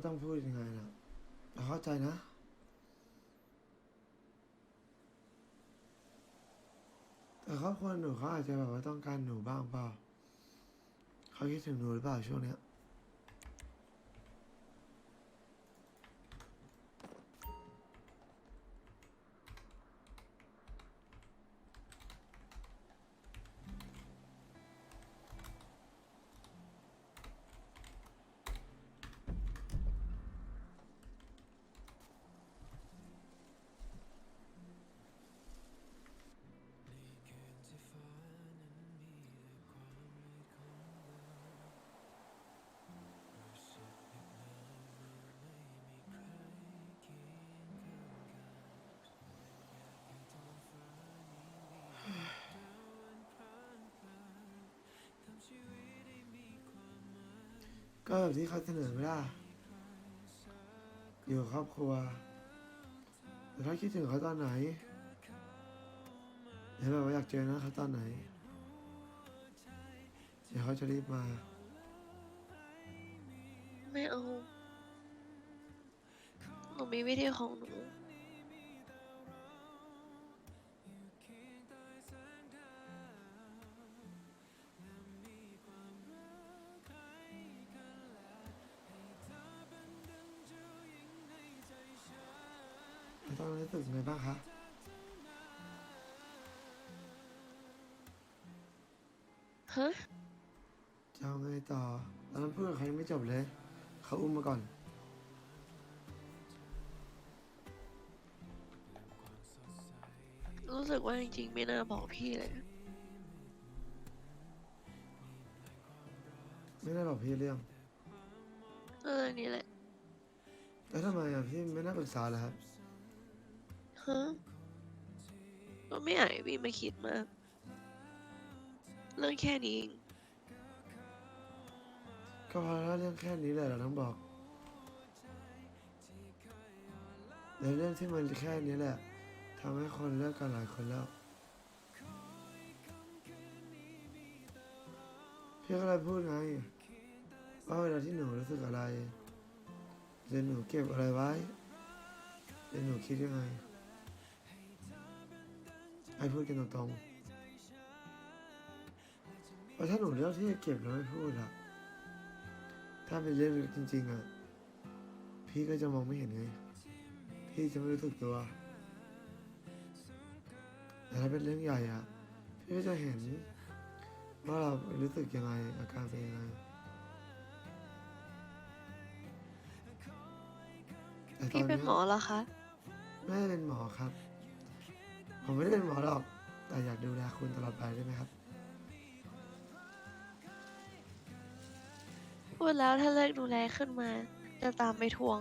ว่ต้องพูดยังไงนะแต่เข้าใจนะ แต่ครอบครัวหนูเขาอาจจะแบบว่าต้องการหนูบ้างเปล่า เขาคิดถึงหนูหรือเปล่าช่วงเนี้ย ก็แบบที่เขาเสนอไม่ได้อยู่กับครอบครัว แต่ถ้าคิดถึงเขาตอนไหนเดี๋ยวแบบว่าอยากเจอนะเขาตอนไหน เดี๋ยวเขาจะรีบมา ไม่เอาหนูมีวิธีของหนู บ้างคะฮะจะเอาไงต่อตอนนั้นพูดกับเขายังไม่จบเลย เขาอุ้มมาก่อน รู้สึกว่าจริงๆไม่น่าบอกพี่เลย ไม่ได้บอกพี่เรื่องเออนี่แหละแล้วทำไมอะพี่ไม่น่าปรึกษาเหรอครับ ฮะก็ไม่อยากให้พี่มาคิดมาก เรื่องแค่นี้เองก็พอแล้วเรื่องแค่นี้แหละเราต้องบอกในเรื่องที่มันแค่นี้แหละทำให้คนเลิกกันหลายคนแล้ว พี่ก็เลยพูดไงว่าเวลาที่หนูรู้สึกอะไรหรือหนูเก็บอะไรไว้หรือหนูคิดยังไง ให้พูดกันตรงๆเพราะถ้าหนูเลือกที่จะเก็บแล้วไม่พูดอะถ้าเป็นเรื่องจริงๆอะพี่ก็จะมองไม่เห็นไง พี่จะไม่รู้สึกตัว แต่ถ้าเป็นเรื่องใหญ่อะพี่ก็จะเห็นว่าเรารู้สึกยังไงอาการเป็นยังไงแต่ตพี่อนเป็นนี้ยหมอเหรอคะไม่ได้เป็นหมอครับ ผมไม่ได้เป็นหมอหรอก แต่อยากดูแลคุณตลอดไปได้ไหมครับ พูดแล้วถ้าเลิกดูแลขึ้นมา จะตามไปทวง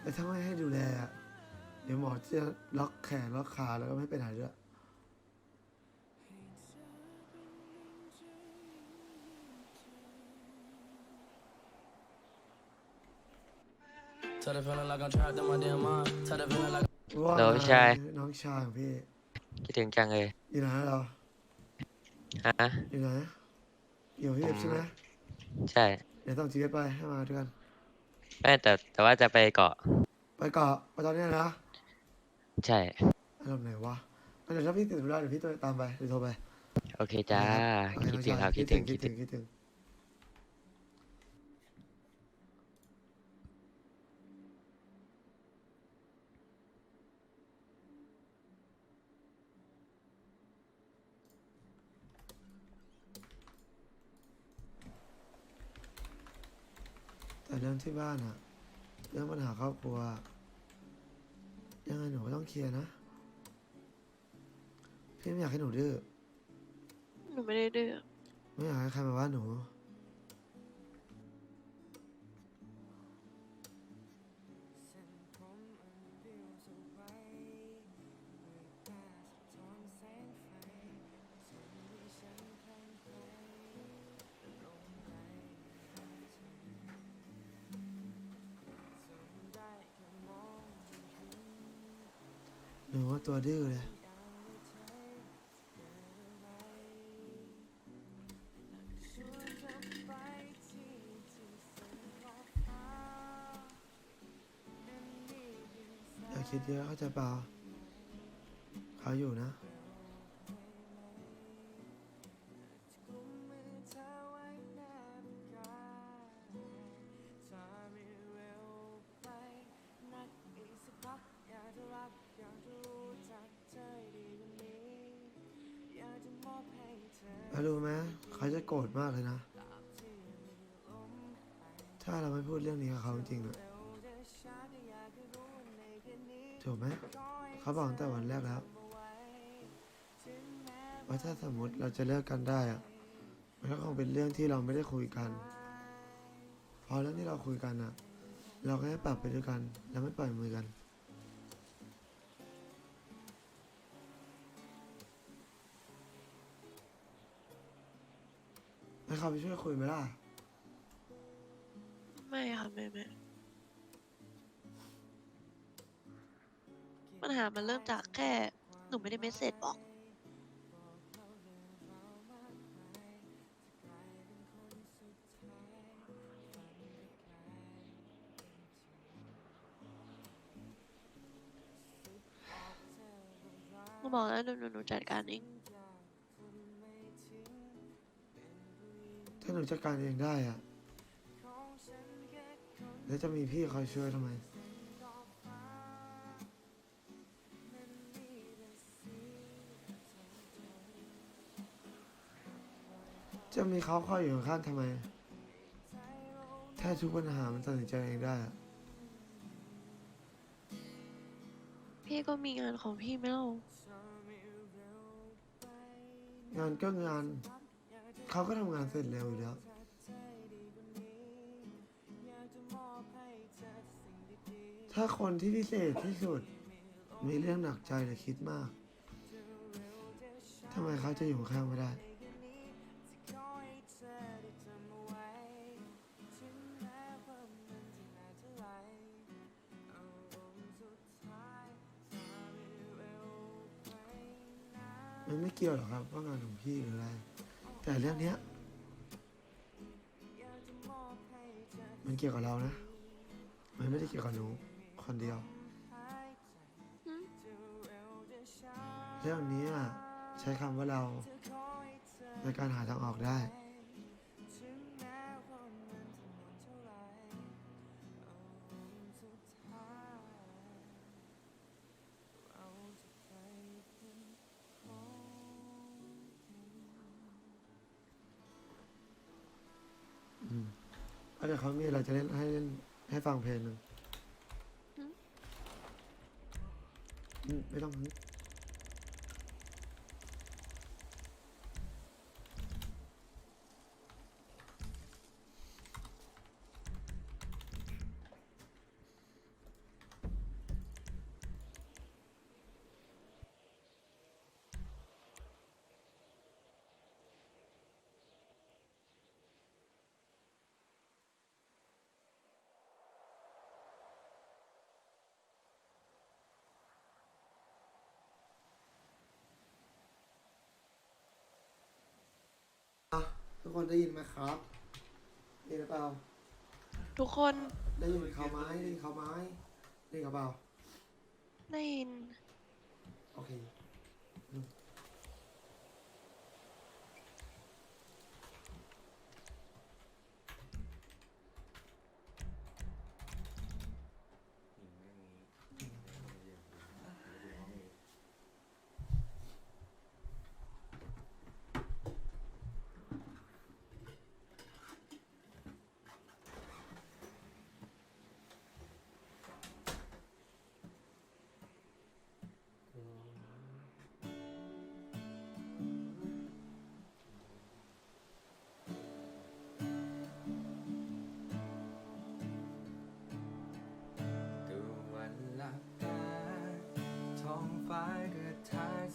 แต่ถ้าไม่ให้ดูแลอะเดี๋ยวหมอจะล็อกแขนล็อกขาแล้วก็ไม่ไปไหนด้วย ราพี่ชายน้องชายของพี่คิดถึงจังเลยอยู่ไหนเราฮะอยู่ไหนอยู่กับพี่เอฟใช่ไหมใช่เดี๋ยวต้องจีเอสไปให้มาด้วยกันไม่แต่แต่ว่าจะไปเกาะ ไปเกาะไปตอนเนี้ยนะใช่อารมณ์ไหนวะงั้นเดี๋ยวถ้าพี่ติดธุระเดี๋ยวพี่ตามไปเดี๋ยวโทรไปโอเคจ้าโอเคคิดน้องถึงชายครับคิดถึงคิคิดดถึถึงงคิดถึง เรื่องที่บ้านอะเรื่องปัญหาครอบครัว ยังไงหนูก็ต้องเคลียร์นะ พี่ไม่อยากให้หนูดื้อ หนูไม่ได้ดื้อ ไม่อยากให้ใครมาว่าหนู ว่าตัวดื้อเลยอย่าคิดเยอะเข้าใจเปล่าเขาอยู่นะ รธมากเลยนะ ถ้าเราไม่พูดเรื่องนี้กับเขาจริงๆอะถูกไหมเขาบอกตั้งแต่วันแรกแล้วว่าถ้าสมมติเราจะเลิกกันได้อะมันก็คงเป็นเรื่องที่เราไม่ได้คุยกัน พอเรื่องที่เราคุยกันอะเราก็ให้ปรับไปด้วยกัน แล้วไม่ปล่อยมือกัน ให้เขาไปช่วยคุยไหมล่ะ ไม่ค่ะไม่ไม่ปัญหามันเริ่มจากแค่หนูไม่ได้เมสเซจบอกหนูบอกแล้วหนูหนูหนูจัดการเอง ถ้าหนูจัดการเองได้อะแล้วจะมีพี่คอยช่วยทำไม จะมีเขาคอยอยู่ข้างๆทำไม ถ้าทุกปัญหามันตัดสินใจเองได้อะพี่ก็มีงานของพี่ไม่เล่างานก็งาน เขาก็ทำงานเสร็จเร็วอยู่แล้วถ้าคนที่พิเศษที่สุด มีเรื่องหนักใจหรือคิดมากทำไมเขาจะอยู่ข้างไม่ได้ มันไม่เกี่ยวหรอกครับว่างานของพี่หรืออะไร แต่เรื่องเนี้ย มันเกี่ยวกับเรานะ มันไม่ได้เกี่ยวกับหนูคนเดียว เรื่องนี้อะใช้คำว่าเราในการหาทางออกได้ แล้วเดี๋ยวเขามีอะไรจะเล่นให้เล่นให้ฟังเพลงหนึ่งอืมไม่ต้อง อะ ทุกคนได้ยินไหมครับได้ยินหรือเปล่าทุกคนได้ยินเขาไหมได้ยินเขาไหมได้ยินเขาเปล่าได้ยินโอเค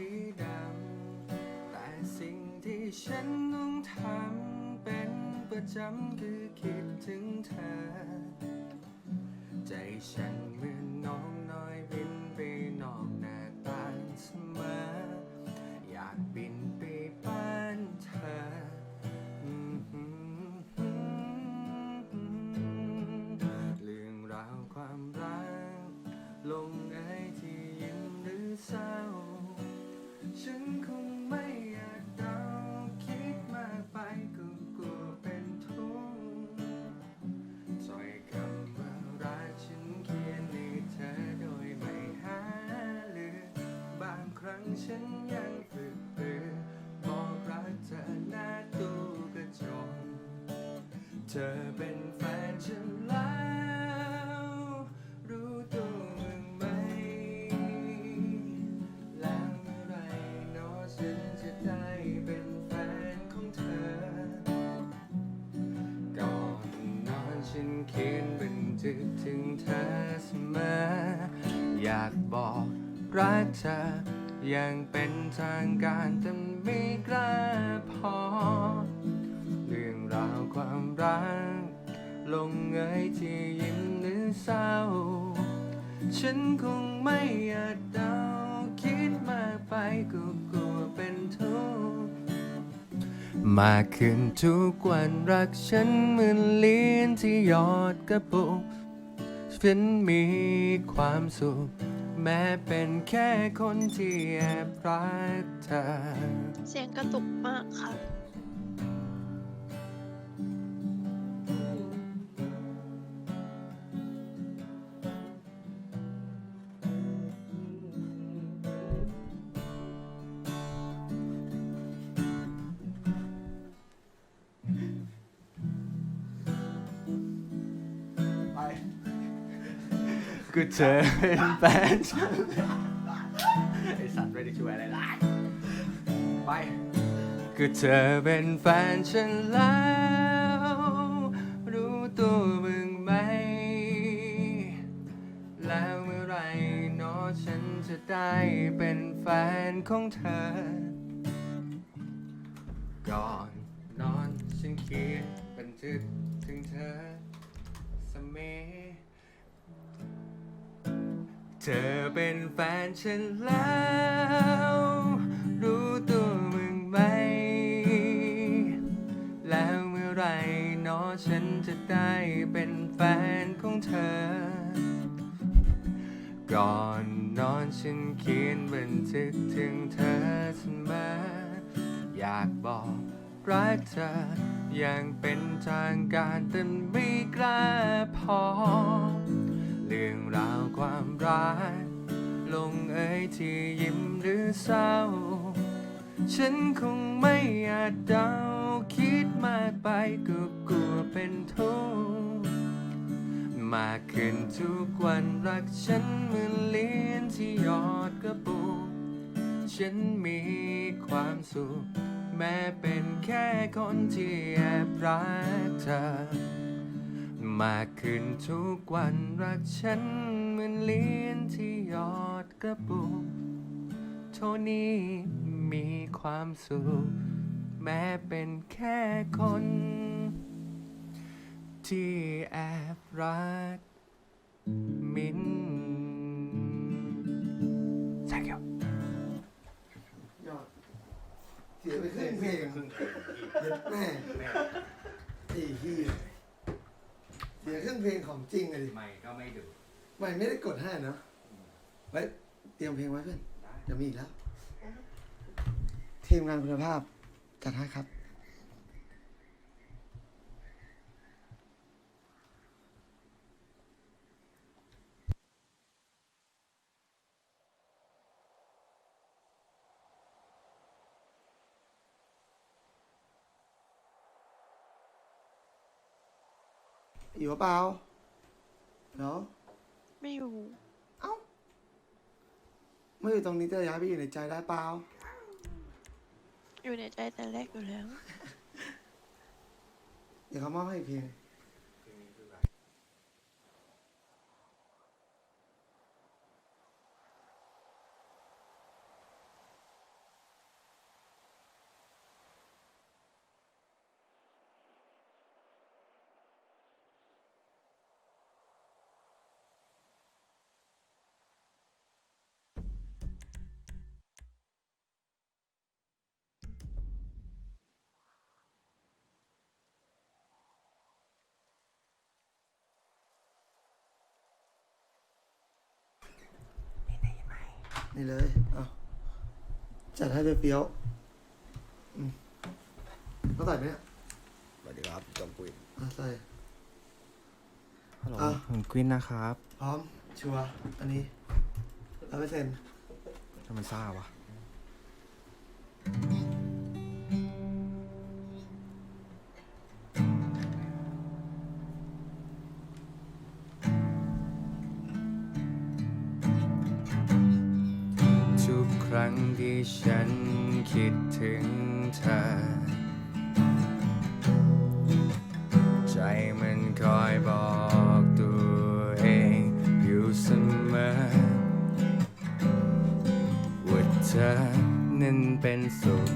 สีดำ แต่สิ่งที่ฉันต้องทำเป็นประจำคือคิดถึงเธอ ใจฉันเหมือนน้อง เธอเป็นแฟนฉันแล้ว รู้ตัวมึงไหม แล้วเมื่อไหรนอฉันจะได้เป็นแฟนของเธอ ก่อนนอนฉันเขียนบันทึกถึงเธอเสมอ อยากบอกรักเธออย่างเป็นทางการแต่ มากขึ้นทุกวันรักฉันเหมือนลิ้นที่ยอดกระปุกฉันมีความสุข แม้เป็นแค่คนที่แอบรักเธอ เสียงกระตุกมากค่ะ ก็เธอเป็นแฟนฉันไอสัตว์ไม่ได้ช่วยอะไรเลยไปก็เธอเป็นแฟนฉันแล้ว รู้ตัวมึงไหม แล้วเมื่อไหรเนอฉันจะได้เป็นแฟนของเธอ ก่อนนอนฉันเขียนบันทึกถึงเธอเสมอ ธอเป็นแฟนฉันแล้ว รู้ตัวมึงไหม แล้วเมื่อไหรเนอฉันจะได้เป็นแฟนของเธอ ก่อนนอนฉันเขียนบันทึกถึงเธอเสมออยากบอกรักเธออย่างเป็นทางการแต่ไม่กล้าพอ เรื่องราวความรักลงเอ่ยที่ยิ้มหรือเศร้า ฉันคงไม่อาจเดาคิดมากไปก็กลัวเป็นทุกข์มากขึ้นทุกวันรักฉันเหมือนเลิ้ยนที่ยอดกระปุกฉันมีความสุข แม้เป็นแค่คนที่แอบรักเธอ มากขึ้นทุกวันรักฉันเหมือนเลิ้นที่ยอดกระปุกโทนี้มีความสุข แม้เป็นแค่คน ที่แอบรัก มิน Thank you ยอดเสียไปครึ่งเพลงเย็ดแม่ไอ้ที่ เสียครึ่งเพลงของจริงเลยดิไม่ก็ไม่ดูไม่ไม่ได้กดให้เนาะไว้เตรียมเพลงไว้เพื่อนเดี๋ยวมีอีกแล้ว ทีมงานคุณภาพจัดให้ครับ อยู่เปล่าเนาะไม่อยู่ไม่อยู่ตรงนี้จะย้ายไปอยู่ในใจได้เปล่าอยู่ในใจแต่แรกอยู่แล้ว เดี๋ยวเขามอบให้อีกเพลง นี่เลย เอาจัดให้เปรี้ยวๆอืมต้องใส่ไหมเนี่ยสวัสดีครับจอมกุยอะใส่ ฮัลโหลอะ ผมกวินนะครับพร้อม ชัวร์อันนี้ร้อยเปอร์เซ็นต์ทำไมซ่าวะ คิดถึงเธอ ใจมันคอยบอกตัวเองอยู่เสมอว่าเธอนั้นเป็นสุข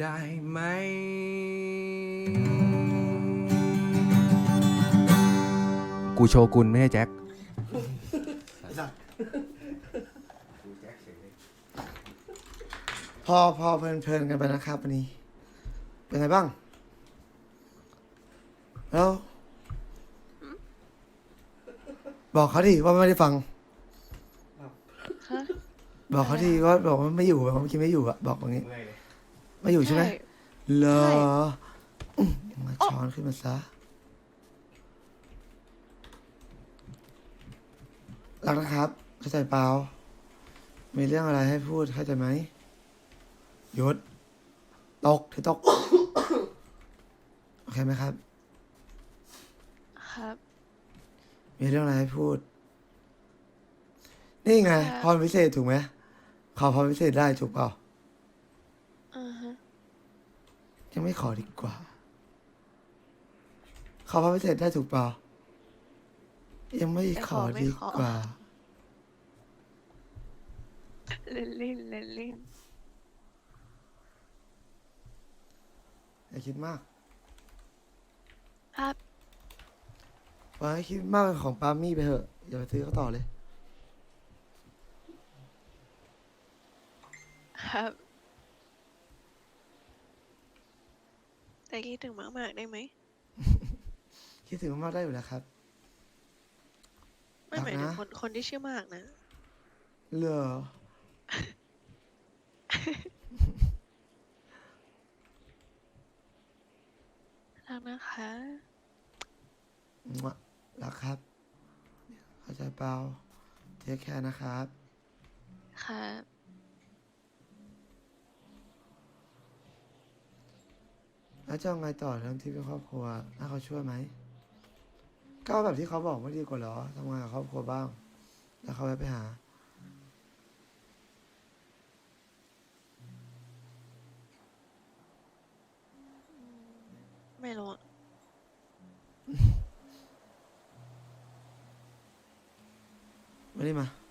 ได้ไหม กูโชกุนไม่ใช่แจ็คไอ้สัสพอพอเพลินๆกันไปนะครับวันนี้ เป็นไงบ้าง แล้ว บอกเขาดิว่าไม่ได้ฟังฮะบอกเขาดิว่าบอกว่าไม่อยู่บอกว่าเมื่อกี้ไม่อยู่อะบอกอย่างนี้ไม่อยู่ ใช่ไหมเหรออืมมาช้อนขึ้นมาซะรักนะครับ เข้าใจเปล่ามีเรื่องอะไรให้พูดเข้าใจไหมหยุดตกถือตก โอเคไหมครับ ครับ มีเรื่องอะไรให้พูด นี่ไงค่ะพรพิเศษถูกไหมขอพรพิเศษได้ถูกเปล่าอ่าฮะ ยังไม่ขอดีกว่า ขอพรพิเศษได้ถูกเปล่า ยังไม่ขอดีกว่า เล่นเล่นเล่นเล่นอย่าคิดมากครับวางให้คิดมากเป็นของปามี่ไปเถอะอย่าไปซื้อเขาต่อเลย ครับ แต่คิดถึงมากๆได้ไหม คิดถึงมากๆได้อยู่แล้วครับ ไม่หมายถึงรักนะคนคนที่ชื่อมากนะ เหรอ รักนะคะมั่วรักครับ เข้าใจเปล่าเทคแคร์นะครับ ครับ แล้วจะเอาไงต่อเรื่องที่เป็นครอบครัวน่าเขาช่วยไหมก็แบบที่เขาบอกไม่ดีกว่าเหรอทำงานกับครอบครัวบ้าง แล้วเขาแวะไปหา ไม่รู้อะมานี่มา